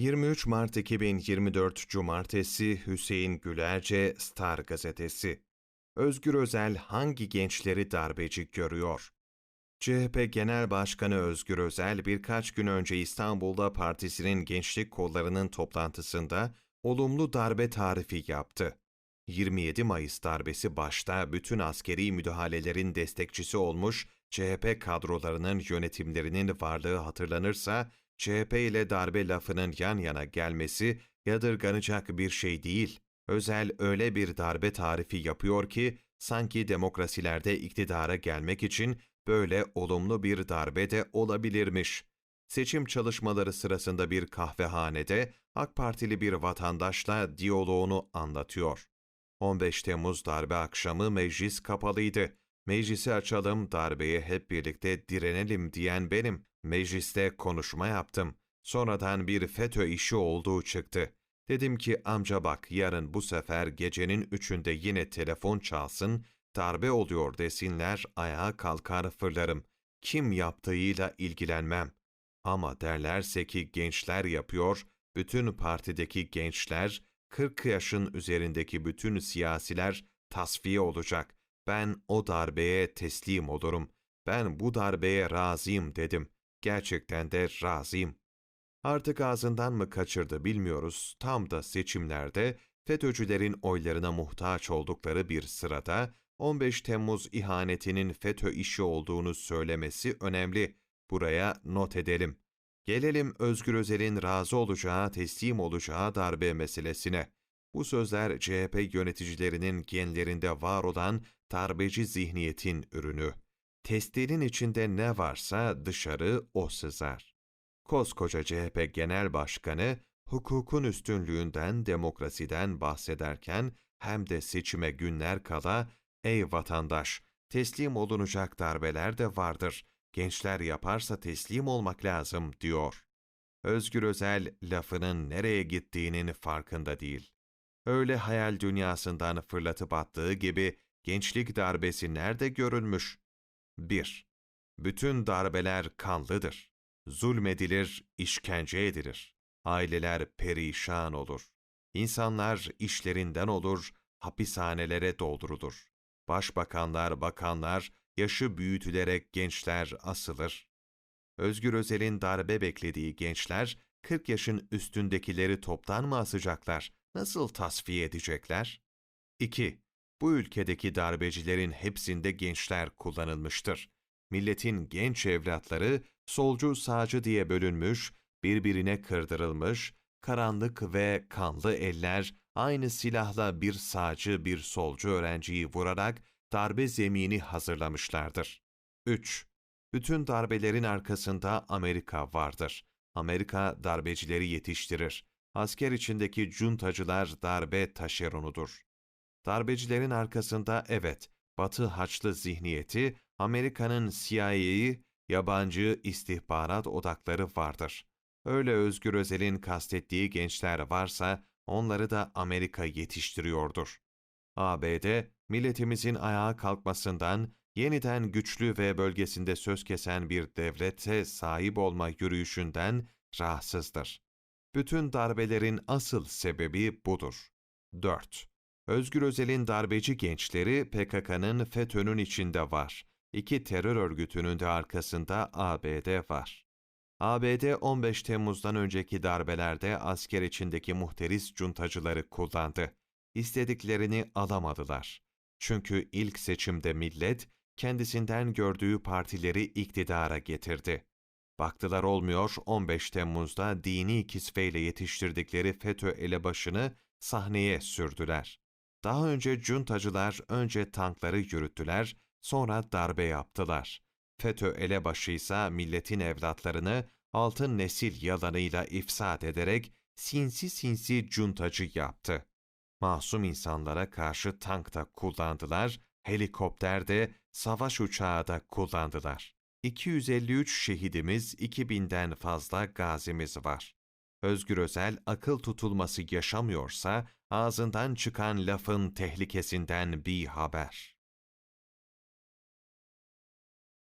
23 Mart 2024 Cumartesi Hüseyin Gülerce Star Gazetesi Özgür Özel hangi gençleri darbeci görüyor? CHP Genel Başkanı Özgür Özel birkaç gün önce İstanbul'da partisinin gençlik kollarının toplantısında olumlu darbe tarifi yaptı. 27 Mayıs darbesi başta bütün askeri müdahalelerin destekçisi olmuş CHP kadrolarının yönetimlerinin varlığı hatırlanırsa, CHP ile darbe lafının yan yana gelmesi yadırganacak bir şey değil. Özel öyle bir darbe tarifi yapıyor ki, sanki demokrasilerde iktidara gelmek için böyle olumlu bir darbe de olabilirmiş. Seçim çalışmaları sırasında bir kahvehanede AK Partili bir vatandaşla diyaloğunu anlatıyor. 15 Temmuz darbe akşamı meclis kapalıydı. Meclisi açalım, darbeye hep birlikte direnelim diyen benim. Mecliste konuşma yaptım. Sonradan bir FETÖ işi olduğu çıktı. Dedim ki amca bak yarın bu sefer gecenin üçünde yine telefon çalsın, darbe oluyor desinler, ayağa kalkar fırlarım. Kim yaptığıyla ilgilenmem. Ama derlerse ki gençler yapıyor, bütün partideki gençler, 40 yaşın üzerindeki bütün siyasiler tasfiye olacak. Ben o darbeye teslim olurum. Ben bu darbeye razıyım dedim. Gerçekten de razıyım. Artık ağzından mı kaçırdı bilmiyoruz. Tam da seçimlerde FETÖ'cülerin oylarına muhtaç oldukları bir sırada 15 Temmuz ihanetinin FETÖ işi olduğunu söylemesi önemli. Buraya not edelim. Gelelim Özgür Özel'in razı olacağı, teslim olacağı darbe meselesine. Bu sözler CHP yöneticilerinin genlerinde var olan darbeci zihniyetin ürünü. Testlerin içinde ne varsa dışarı o sızar. Koskoca CHP Genel Başkanı, hukukun üstünlüğünden, demokrasiden bahsederken hem de seçime günler kala, ''Ey vatandaş, teslim olunacak darbeler de vardır. Gençler yaparsa teslim olmak lazım.'' diyor. Özgür Özel lafının nereye gittiğinin farkında değil. Öyle hayal dünyasından fırlatıp attığı gibi gençlik darbesi nerede görülmüş? 1. Bütün darbeler kanlıdır. Zulmedilir, işkence edilir. Aileler perişan olur. İnsanlar işlerinden olur, hapishanelere doldurulur. Başbakanlar, bakanlar, yaşı büyütülerek gençler asılır. Özgür Özel'in darbe beklediği gençler, 40 yaşın üstündekileri toptan mı asacaklar? Nasıl tasfiye edecekler? 2. Bu ülkedeki darbecilerin hepsinde gençler kullanılmıştır. Milletin genç evlatları solcu sağcı diye bölünmüş, birbirine kırdırılmış, karanlık ve kanlı eller aynı silahla bir sağcı bir solcu öğrenciyi vurarak darbe zemini hazırlamışlardır. 3. Bütün darbelerin arkasında Amerika vardır. Amerika darbecileri yetiştirir. Asker içindeki cuntacılar darbe taşeronudur. Darbecilerin arkasında evet, Batı haçlı zihniyeti, Amerika'nın CIA'yı, yabancı istihbarat odakları vardır. Öyle Özgür Özel'in kastettiği gençler varsa, onları da Amerika yetiştiriyordur. ABD, milletimizin ayağa kalkmasından, yeniden güçlü ve bölgesinde söz kesen bir devlete sahip olma yürüyüşünden rahatsızdır. Bütün darbelerin asıl sebebi budur. 4. Özgür Özel'in darbeci gençleri PKK'nın FETÖ'nün içinde var. İki terör örgütünün de arkasında ABD var. ABD 15 Temmuz'dan önceki darbelerde asker içindeki muhteris cuntacıları kullandı. İstediklerini alamadılar. Çünkü ilk seçimde millet kendisinden gördüğü partileri iktidara getirdi. Baktılar olmuyor 15 Temmuz'da dini kisveyle yetiştirdikleri FETÖ elebaşını sahneye sürdüler. Daha önce cuntacılar önce tankları yürüttüler, sonra darbe yaptılar. FETÖ elebaşı ise milletin evlatlarını altın nesil yalanıyla ifsad ederek sinsi sinsi cuntacı yaptı. Masum insanlara karşı tank da kullandılar, helikopter de, savaş uçağı da kullandılar. 253 şehidimiz, 2000'den fazla gazimiz var. Özgür Özel akıl tutulması yaşamıyorsa ağzından çıkan lafın tehlikesinden bir haber.